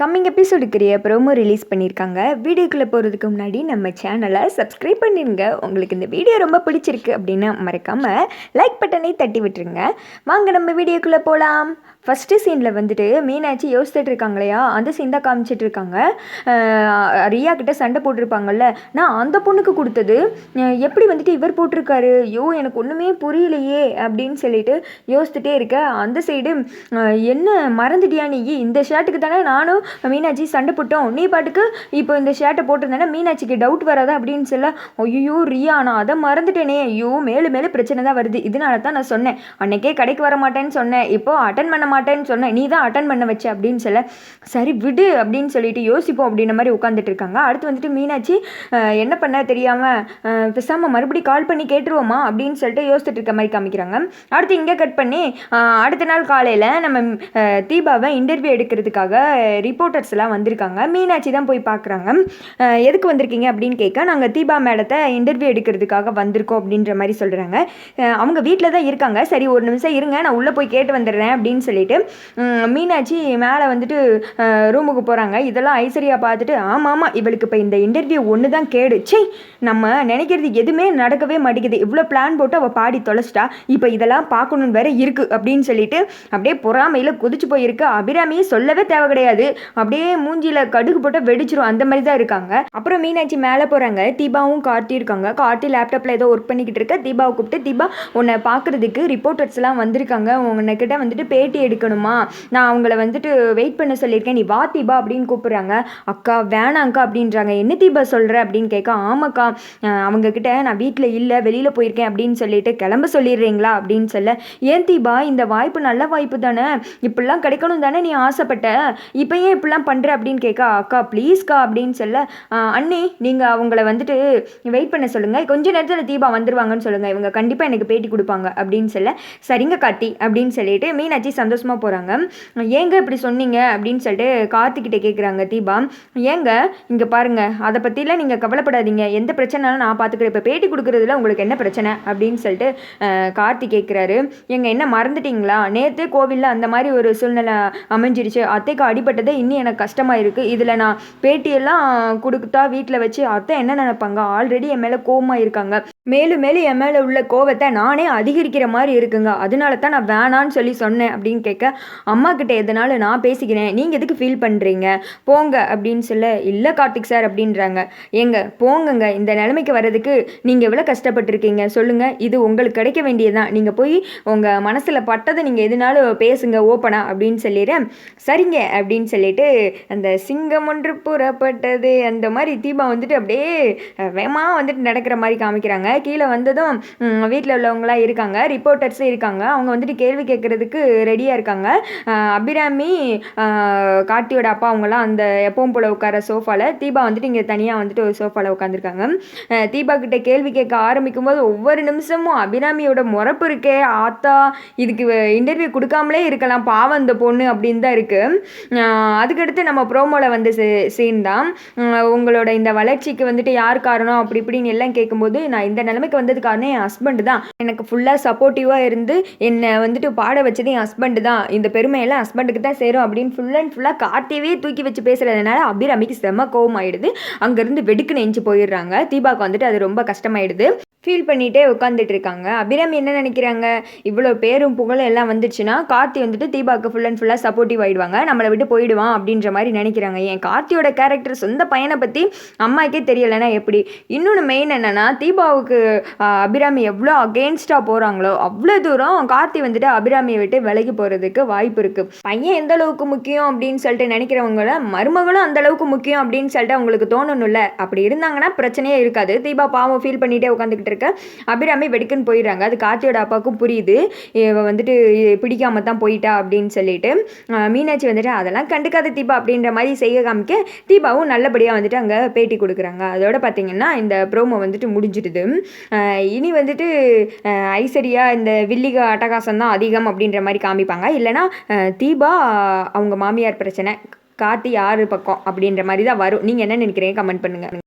Coming எபிசோடுக்குரிய promo release பண்ணியிருக்காங்க. வீடியோக்குள்ளே போகிறதுக்கு முன்னாடி நம்ம சேனலை சப்ஸ்கிரைப் பண்ணிடுங்க உங்களுக்கு இந்த வீடியோ ரொம்ப பிடிச்சிருக்கு அப்படின்னா மறக்காமல் லைக் பட்டனை தட்டி விட்டுருங்க. வாங்க நம்ம வீடியோக்குள்ளே போகலாம் ஃபஸ்ட்டு சீனில் வந்துட்டு மீனாட்சி யோசிச்சுட்டு இருக்காங்க இல்லையா? அந்த சீன் தான் காமிச்சிட்டு இருக்காங்க. ரியா கிட்ட சண்டை போட்டிருப்பாங்கல்ல? நான் அந்த பொண்ணுக்கு கொடுத்தது. எப்படி வந்துட்டு இவர் போட்டிருக்காரு? ஐயோ எனக்கு ஒன்றுமே புரியலையே அப்படின்னு சொல்லிட்டு யோசிச்சுட்டே இருக்க. அந்த சைடு என்ன மறந்துட்டியா நீ? இந்த ஷர்ட்டுக்கு தானே நானும் மீனாட்சி சண்டை போட்டோம். நீ பாட்டுக்கு இப்போ இந்த ஷர்ட்டை போட்டிருந்தேன்னா மீனாட்சிக்கு டவுட் வராதா அப்படின்னு சொல்ல ஐயோ ரியா நான் அதை மறந்துட்டேனே. ஐயோ மேலும் மேலும் பிரச்சனை தான் வருது. இதனால தான் நான் சொன்னேன். அன்னைக்கே கடைக்கு வர மாட்டேன்னு சொன்னேன். இப்போ அட்டன் பண்ண மாட்டேன்னு சொன்னேன். நீ தான் அட்டன் பண்ண வச்ச அப்படின்னு சொல்ல சரி விடு அப்படின்னு சொல்லிட்டு யோசிப்போம் அப்படின்ற மாதிரி உட்காந்துட்டு இருக்காங்க. அடுத்து வந்துட்டு மீனாட்சி என்ன பண்ண தெரியாமல் பேசாமல் மறுபடியும் கால் பண்ணி கேட்டுருவோமா அப்படின்னு சொல்லிட்டு யோசிச்சுட்டு இருக்க மாதிரி காமிக்கிறாங்க. அடுத்து இங்கே கட் பண்ணி அடுத்த நாள் காலையில் நம்ம தீபாவை இன்டர்வியூ எடுக்கிறதுக்காக ரிப்போர்ட்டர்ஸ் எல்லாம் வந்திருக்காங்க. மீனாட்சி தான் போய் பார்க்குறாங்க. எதுக்கு வந்திருக்கீங்க அப்படின்னு கேட்க நாங்கள் தீபா மேடத்தை இன்டர்வியூ எடுக்கிறதுக்காக வந்திருக்கோம் அப்படின்ற மாதிரி சொல்கிறாங்க அவங்க வீட்டில் தான் இருக்காங்க. சரி ஒரு நிமிஷம் இருங்க நான் உள்ளே போய் கேட்டு வந்துடுறேன் அப்படின்னு சொல்லிட்டு மீனாட்சி மேலே வந்துட்டு ரூமுக்கு போகிறாங்க இதெல்லாம் ஐஸ்வர்யா பார்த்துட்டு ஆமாம் ஆமாம் இவளுக்கு இப்போ இந்த இன்டர்வியூ ஒன்று தான் கேடு. ச்சே நம்ம நினைக்கிறது எதுவுமே நடக்கவே மாட்டேங்குது. இவ்வளோ பிளான் போட்டு அவள் பாடி தொலைச்சிட்டா இப்போ இதெல்லாம் பார்க்கணுன்னு வேற இருக்குது அப்படின்னு சொல்லிட்டு அப்படியே பொறாமையில் குதிச்சு போயிருக்கு. அபிராமியை சொல்லவே தேவை கிடையாது. அப்படியே மூஞ்சியில் கடுகு போட்டால் வெடிச்சிரும். அந்த மாதிரி தான் இருக்காங்க. அப்புறம் மீனாட்சி மேலே போகிறாங்க தீபாவும் கார்த்தி இருக்காங்க கார்த்தி லேப்டாப்பில் ஏதோ ஒர்க் பண்ணிக்கிட்டு இருக்க. தீபாவை கூப்பிட்டு தீபா உன்னை பார்க்குறதுக்கு ரிப்போர்ட்டர்ஸ்லாம் வந்திருக்காங்க. உன்கிட்ட வந்துட்டு பேட்டி எடுக்கணுமா? நான் அவங்கள வந்துட்டு வெயிட் பண்ண சொல்லியிருக்கேன். நீ வா தீபா அப்படின்னு கூப்பிட்றாங்க. அக்கா வேணாங்க்கா அப்படின்றாங்க. என்ன தீபா சொல்கிற அப்படின்னு கேட்க ஆமாக்கா அஹ் அவங்க கிட்ட நான் வீட்டில் இல்லை வெளியில் போயிருக்கேன் அப்படின்னு சொல்லிட்டு கிளம்ப சொல்லிடுறீங்களா? அப்படின்னு சொல்ல ஏன் தீபா இந்த வாய்ப்பு நல்ல வாய்ப்பு தானே? இப்படிலாம் கிடைக்கணும் தானே நீ ஆசைப்பட்ட? இப்போ ஏன் இப்படிலாம் பண்ணுற அப்படின்னு கேட்க அக்கா ப்ளீஸ்க்கா அப்படின்னு சொல்ல அண்ணி நீங்கள் அவங்கள வந்துட்டு வெயிட் பண்ண சொல்லுங்கள் கொஞ்ச நேரத்தில் தீபா வந்துருவாங்கன்னு சொல்லுங்கள் இவங்க கண்டிப்பாக எனக்கு பேட்டி கொடுப்பாங்க அப்படின்னு சொல்ல சரிங்க கார்த்தி அப்படின்னு சொல்லிட்டு மீனாட்சி சந்தோஷமாக போகிறாங்க ஏங்க இப்படி சொன்னீங்க? அப்படின்னு சொல்லிட்டு கார்த்திகிட்ட கேட்குறாங்க தீபா. ஏங்க இங்கே பாருங்கள் அதை பற்றிலாம் நீங்கள் கவலைப்படாதீங்க. எந்த பிரச்சனைனாலும் நான் பார்த்துக்கிறேன் இப்போ பேட்டி கொடுக்குறதுல உங்களுக்கு என்ன பிரச்சனை? அப்படின்னு சொல்லிட்டு கார்த்தி கேட்குறாரு எங்கள் என்ன மறந்துட்டீங்களா? நேற்று கோவிலில் அந்த மாதிரி ஒரு சூழ்நிலை அமைஞ்சிருச்சு. அத்தைக்கு அடிபட்டதை இன்னும் எனக்கு கஷ்டமாக இருக்குது இதில் நான் பேட்டியெல்லாம் கொடுத்தா வீட்டில் வச்சு அத்தை என்ன நினைப்பாங்க? ஆல்ரெடி என் மேலே கோவமாக இருக்காங்க மேலும் மேலும் என் மேலே உள்ள கோவத்தை நானே அதிகரிக்கிற மாதிரி இருக்குங்க. அதனால தான் நான் வேணான்னு சொல்லி சொன்னேன் அப்படின்னு கேட்க அம்மா கிட்ட எதனால நான் பேசிக்கிறேன். நீங்கள் எதுக்கு ஃபீல் பண்ணுறீங்க போங்க அப்படின்னு சொல்ல இல்லை கார்த்திக் சார் அப்படின்றாங்க. ஏங்க போங்கங்க. இந்த நிலைமைக்கு வர்றதுக்கு நீங்கள் எவ்வளோ கஷ்டப்பட்டிருக்கீங்க? சொல்லுங்கள் இது உங்களுக்கு கிடைக்க வேண்டியதுதான். நீங்கள் போய் உங்கள் மனசில் பட்டதை நீங்கள் எதுனாலும் பேசுங்க ஓப்பனா அப்படின்னு சொல்லிடுறேன். சரிங்க அப்படின்னு சொல்லிட்டு அந்த சிங்கம் ஒன்று புறப்பட்டது. அந்த மாதிரி தீபா வந்துட்டு அப்படியே வேமா வந்துட்டு நடக்கிற மாதிரி காமிக்கிறாங்க. கீழே வந்ததும் வீட்டில் உள்ளவங்களாம் இருக்காங்க ரிப்போர்ட்டர்ஸும் இருக்காங்க. அவங்க வந்துட்டு கேள்வி கேட்குறதுக்கு ரெடியாக இருக்காங்க. அபிராமி கார்த்தியோட அப்பா அவங்களாம் அந்த எப்பவும் போல உட்கார சோஃபாவில் தீபா வந்துட்டு இங்கே தனியாக வந்துட்டு ஒரு சோஃபாவில் உட்காந்துருக்காங்க தீபா கிட்ட கேள்வி கேட்க ஆரம்பிக்கும் போது ஒவ்வொரு நிமிஷமும் அபிராமியோட முறப்பு இருக்கே ஆத்தா இதுக்கு இன்டர்வியூ கொடுக்காமலே இருக்கலாம் பாவம் இந்த பொண்ணு அப்படின்னு தான் இருக்குது அதுக்கடுத்து நம்ம ப்ரோமோவில் வந்து சீன் தான். உங்களோட இந்த வளர்ச்சிக்கு வந்துட்டு யார் காரணம்? அப்படி இப்படின்னு எல்லாம் கேட்கும்போது நான் இந்த நிலைமைக்கு வந்தது காரணம் என் ஹஸ்பண்டு தான். எனக்கு ஃபுல்லாக சப்போர்ட்டிவாக இருந்து என்னை வந்துட்டு பாட வச்சது என் ஹஸ்பண்டு தான். இந்த பெருமையெல்லாம் ஹஸ்பண்டுக்கு தான் சேரும் அப்படின்னு ஃபுல் அண்ட் ஃபுல்லாக கார்த்தியவே தூக்கி வச்சு பேசுகிறதுனால அபிராமிக்கு செம்ம கோவம் ஆயிடுது அங்கேருந்து வெடுக்கு நெஞ்சு போயிடுறாங்க. தீபாவுக்கு வந்துட்டு அது ரொம்ப கஷ்டமாயிடுது. ஃபீல் பண்ணிகிட்டே உட்காந்துட்டு இருக்காங்க அபிராமி என்ன நினைக்கிறாங்க? இவ்வளோ பேரும் புகழும் எல்லாம் வந்துச்சுன்னா கார்த்தி வந்துட்டு தீபாவுக்கு ஃபுல் அண்ட் ஃபுல்லாக சப்போர்ட்டிவ் ஆகிடுவாங்க நம்மளை விட்டு போயிடுவான் அப்படின்ற மாதிரி நினைக்கிறாங்க. ஏன் கார்த்தியோட கேரக்டர் சொந்த பையனை பற்றி அம்மாக்கே தெரியலைன்னா எப்படி? இன்னொன்று மெயின் என்னென்னா தீபாவுக்கு அபிராமி எவ்வளோ அகெயின்ஸ்டாக போகிறாங்களோ அவ்வளோ தூரம் கார்த்தி வந்துட்டு அபிராமியை விட்டு விலகி போகிறதுக்கு வாய்ப்பு இருக்குது பையன் எந்த அளவுக்கு முக்கியம் அப்படின்னு சொல்லிட்டு நினைக்கிறவங்கள மருமகளும் அந்த அளவுக்கு முக்கியம் அப்படின்னு சொல்லிட்டு அவங்களுக்கு தோணணும்ல. அப்படி இருந்தாங்கன்னா பிரச்சனையே இருக்காது. தீபா பாவம் ஃபீல் பண்ணிகிட்டே உட்காந்துக்கிட்டு இருக்க. அபிராமி வெடுக்குன்னு போயிடுறாங்க. அது கார்த்தியோட அப்பாவுக்கும் புரியுது. இவ வந்துட்டு பிடிக்காம தான் போயிட்டா அப்படின்னு சொல்லிட்டு மீனாட்சி வந்துட்டு அதெல்லாம் கண்டுக்காத தீபா அப்படின்ற மாதிரி செய்ய காமிக்க தீபாவும் நல்லபடியாக வந்துட்டு அங்கே பேட்டி கொடுக்குறாங்க. அதோட பார்த்தீங்கன்னா இந்த ப்ரோமோ வந்துட்டு முடிஞ்சிடுது. இனி வந்துட்டு ஐசரியா இந்த வில்லிக அட்டகாசம் தான் அதிகம் அப்படின்ற மாதிரி காமிப்பாங்க. இல்லைனா தீபா அவங்க மாமியார் பிரச்சனை கார்த்தி யார் பக்கம் அப்படின்ற மாதிரி தான் வரும். நீங்கள் என்ன நினைக்கிறீங்க? கமெண்ட் பண்ணுங்கள்